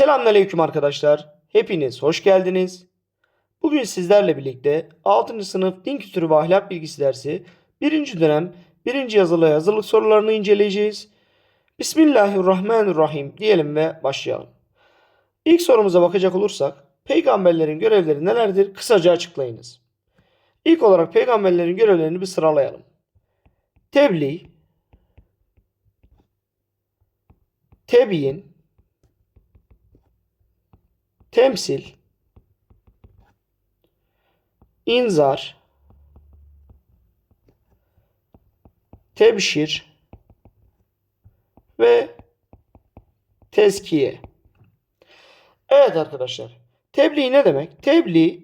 Selamünaleyküm arkadaşlar. Hepiniz hoş geldiniz. Bugün sizlerle birlikte 6. sınıf din kültürü ve ahlak bilgisi dersi 1. dönem 1. yazılı hazırlık sorularını inceleyeceğiz. Bismillahirrahmanirrahim diyelim ve başlayalım. İlk sorumuza bakacak olursak peygamberlerin görevleri nelerdir? Kısaca açıklayınız. İlk olarak peygamberlerin görevlerini bir sıralayalım. Tebliğ, tebiyin, temsil, inzar, tebşir ve tezkiye. Evet arkadaşlar. Tebliğ ne demek? Tebliğ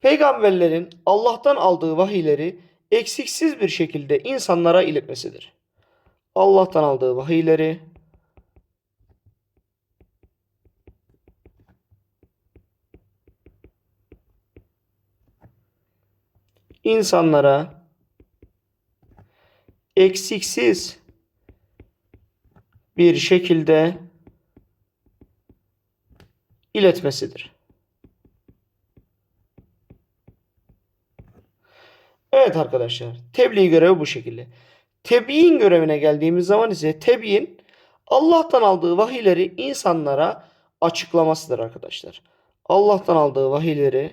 peygamberlerin Allah'tan aldığı vahiyleri eksiksiz bir şekilde insanlara iletmesidir. Allah'tan aldığı vahiyleri insanlara eksiksiz bir şekilde iletmesidir. Evet arkadaşlar, tebliğ görevi bu şekilde. Tebliğin görevine geldiğimiz zaman ise tebliğin Allah'tan aldığı vahiyleri insanlara açıklamasıdır arkadaşlar. Allah'tan aldığı vahiyleri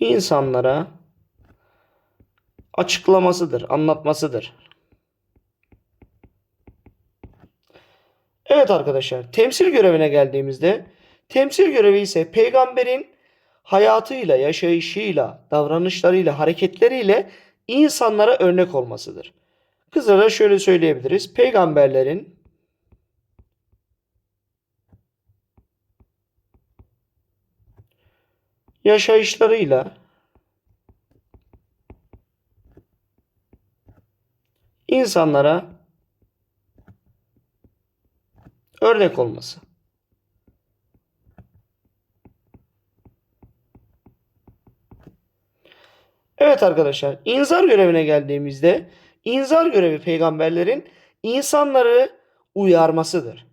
insanlara açıklamasıdır, anlatmasıdır. Evet arkadaşlar, temsil görevine geldiğimizde temsil görevi ise peygamberin hayatıyla, yaşayışıyla, davranışlarıyla, hareketleriyle insanlara örnek olmasıdır. Kısaca şöyle söyleyebiliriz. Peygamberlerin yaşayışlarıyla insanlara örnek olması. Evet arkadaşlar, inzar görevine geldiğimizde inzar görevi peygamberlerin insanları uyarmasıdır.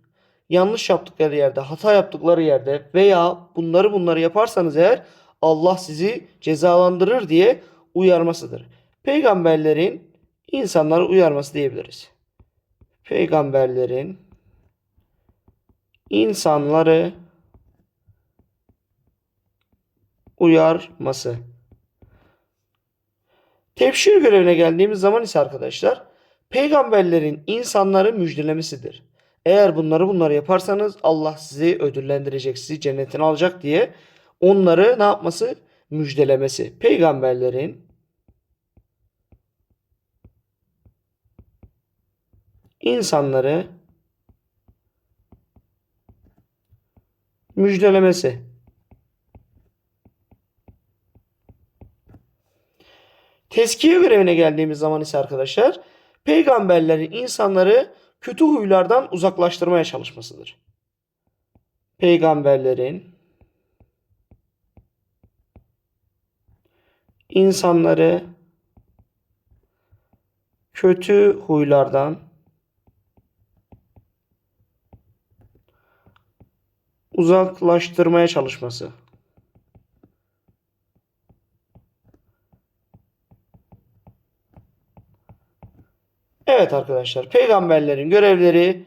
Yanlış yaptıkları yerde, hata yaptıkları yerde veya bunları bunları yaparsanız eğer Allah sizi cezalandırır diye uyarmasıdır. Peygamberlerin insanları uyarması diyebiliriz. Peygamberlerin insanları uyarması. Tefsir görevine geldiğimiz zaman ise arkadaşlar peygamberlerin insanları müjdelemesidir. Eğer bunları bunları yaparsanız Allah sizi ödüllendirecek, sizi cennetine alacak diye onları ne yapması? Müjdelemesi. Peygamberlerin insanları müjdelemesi. Teskiye görevine geldiğimiz zaman ise arkadaşlar peygamberlerin insanları kötü huylardan uzaklaştırmaya çalışmasıdır. Peygamberlerin insanları kötü huylardan uzaklaştırmaya çalışması. Evet arkadaşlar, peygamberlerin görevleri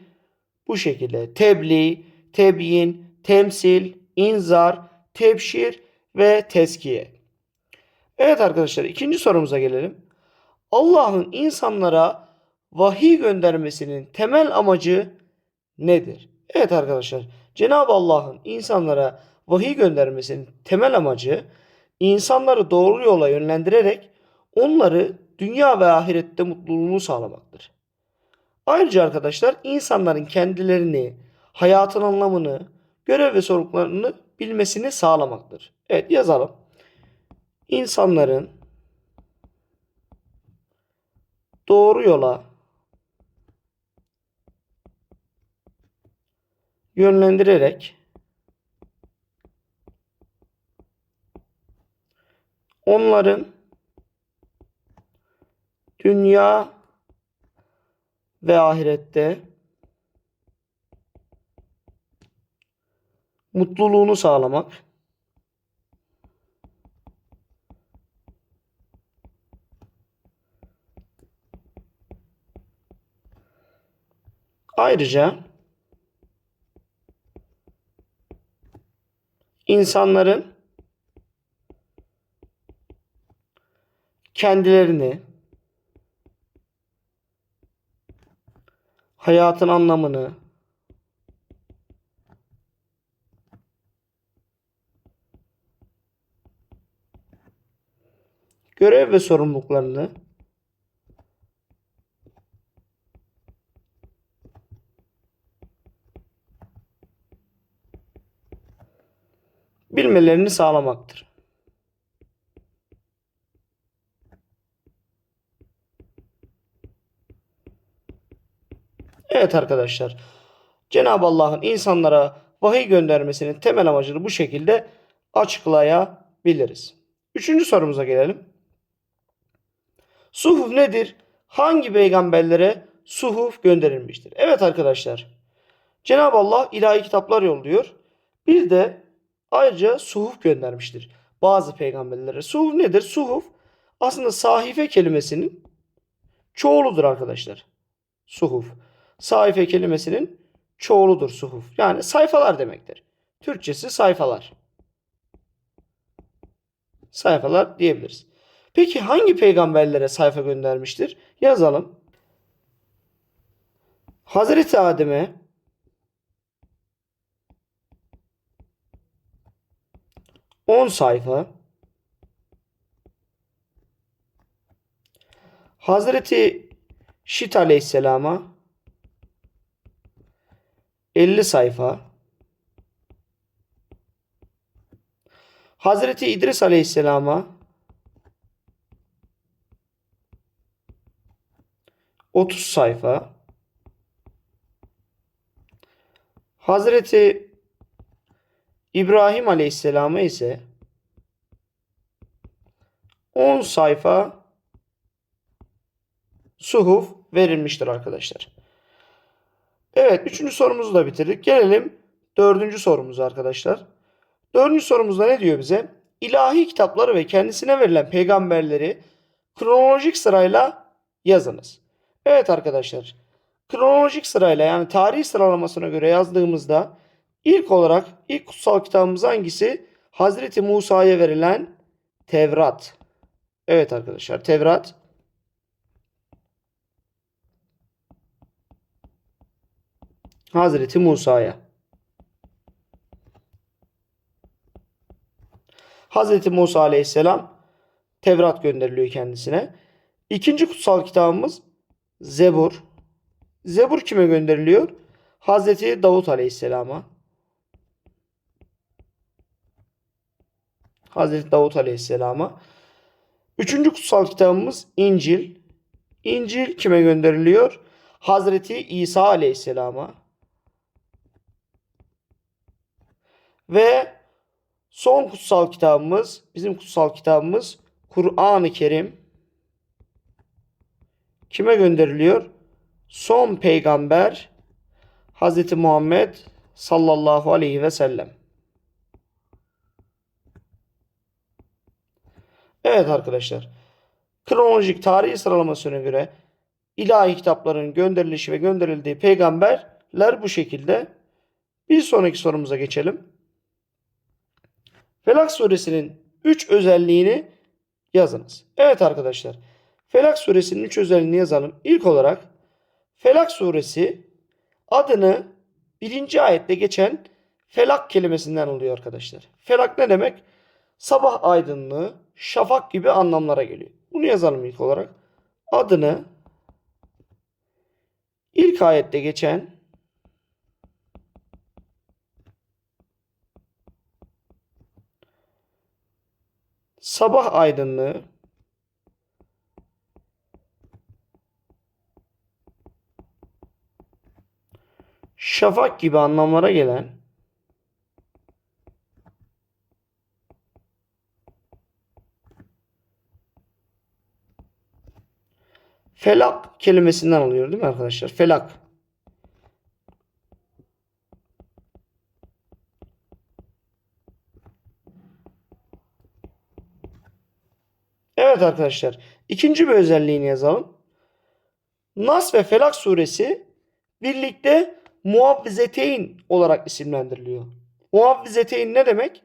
bu şekilde. Tebliğ, tebyin, temsil, inzar, tebşir ve teskiye. Evet arkadaşlar, ikinci sorumuza gelelim. Allah'ın insanlara vahiy göndermesinin temel amacı nedir? Evet arkadaşlar, Cenab-ı Allah'ın insanlara vahiy göndermesinin temel amacı insanları doğru yola yönlendirerek onları dünya ve ahirette mutluluğunu sağlamaktır. Ayrıca arkadaşlar insanların kendilerini, hayatın anlamını, görev ve sorumluluklarını bilmesini sağlamaktır. Evet yazalım. İnsanların doğru yola yönlendirerek onların dünya ve ahirette mutluluğunu sağlamak. Ayrıca insanların kendilerini hayatın anlamını görev ve sorumluluklarını bilmelerini sağlamaktır. Evet arkadaşlar. Cenab-ı Allah'ın insanlara vahiy göndermesinin temel amacını bu şekilde açıklayabiliriz. Üçüncü sorumuza gelelim. Suhuf nedir? Hangi peygamberlere suhuf gönderilmiştir? Evet arkadaşlar. Cenab-ı Allah ilahi kitaplar yolluyor. Bir de ayrıca suhuf göndermiştir bazı peygamberlere. Suhuf nedir? Suhuf aslında sahife kelimesinin çoğuludur arkadaşlar. Suhuf. Sahife kelimesinin çoğuludur suhuf. Yani sayfalar demektir. Türkçesi sayfalar. Sayfalar diyebiliriz. Peki hangi peygamberlere sayfa göndermiştir? Yazalım. Hazreti Adem'e on sayfa. Hazreti Şit Aleyhisselam'a 50 sayfa. Hazreti İdris Aleyhisselam'a 30 sayfa. Hazreti İbrahim Aleyhisselam'a ise 10 sayfa suhuf verilmiştir arkadaşlar. Evet, üçüncü sorumuzu da bitirdik. Gelelim dördüncü sorumuza arkadaşlar. Dördüncü sorumuzda ne diyor bize? İlahi kitapları ve kendisine verilen peygamberleri kronolojik sırayla yazınız. Evet arkadaşlar. Kronolojik sırayla yani tarih sıralamasına göre yazdığımızda ilk olarak ilk kutsal kitabımız hangisi? Hazreti Musa'ya verilen Tevrat. Evet arkadaşlar Tevrat. Hazreti Musa'ya. Hazreti Musa aleyhisselam Tevrat gönderiliyor kendisine. İkinci kutsal kitabımız Zebur. Zebur kime gönderiliyor? Hazreti Davut aleyhisselama. Hazreti Davut aleyhisselama. Üçüncü kutsal kitabımız İncil. İncil kime gönderiliyor? Hazreti İsa aleyhisselama. Ve son kutsal kitabımız, bizim kutsal kitabımız Kur'an-ı Kerim. Kime gönderiliyor? Son peygamber Hazreti Muhammed sallallahu aleyhi ve sellem. Evet arkadaşlar. Kronolojik tarihi sıralamasına göre ilahi kitapların gönderilişi ve gönderildiği peygamberler bu şekilde. Bir sonraki sorumuza geçelim. Felak suresinin 3 özelliğini yazınız. Evet arkadaşlar. Felak suresinin 3 özelliğini yazalım. İlk olarak Felak suresi adını birinci ayette geçen felak kelimesinden oluyor arkadaşlar. Felak ne demek? Sabah aydınlığı, şafak gibi anlamlara geliyor. Bunu yazalım ilk olarak. Adını ilk ayette geçen sabah aydınlığı şafak gibi anlamlara gelen Felak kelimesinden alıyor değil mi arkadaşlar? Felak. Evet arkadaşlar. ikinci bir özelliğini yazalım. Nas ve Felak suresi birlikte muavvizeteyn olarak isimlendiriliyor. Muavvizeteyn ne demek?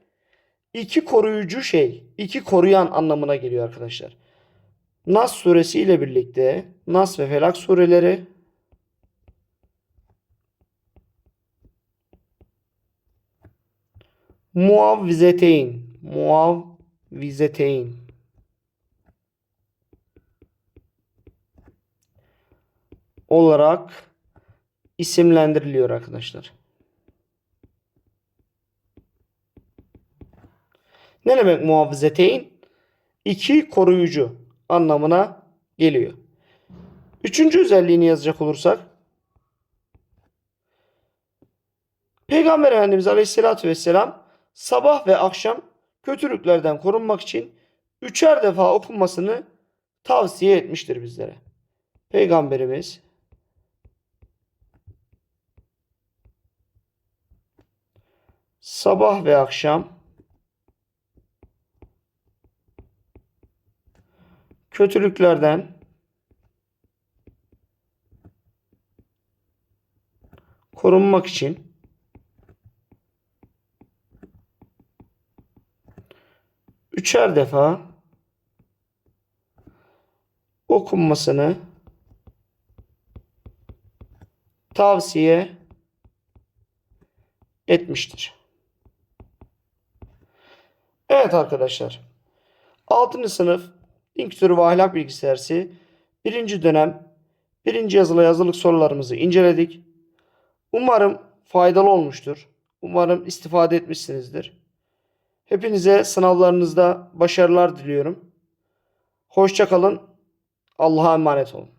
İki koruyucu şey, iki koruyan anlamına geliyor arkadaşlar. Nas suresi ile birlikte Nas ve Felak sureleri muavvizeteyn, muavvizeteyn olarak isimlendiriliyor arkadaşlar. Ne demek muhafizeteyn? İki koruyucu anlamına geliyor. Üçüncü özelliğini yazacak olursak Peygamber Efendimiz Aleyhisselatü Vesselam sabah ve akşam kötülüklerden korunmak için üçer defa okunmasını tavsiye etmiştir bizlere. Peygamberimiz sabah ve akşam kötülüklerden korunmak için üçer defa okunmasını tavsiye etmiştir. Evet arkadaşlar. 6. sınıf din kültürü ve ahlak bilgisi dersi 1. dönem 1. yazılı yazılık sorularımızı inceledik. Umarım faydalı olmuştur. Umarım istifade etmişsinizdir. Hepinize sınavlarınızda başarılar diliyorum. Hoşça kalın. Allah'a emanet olun.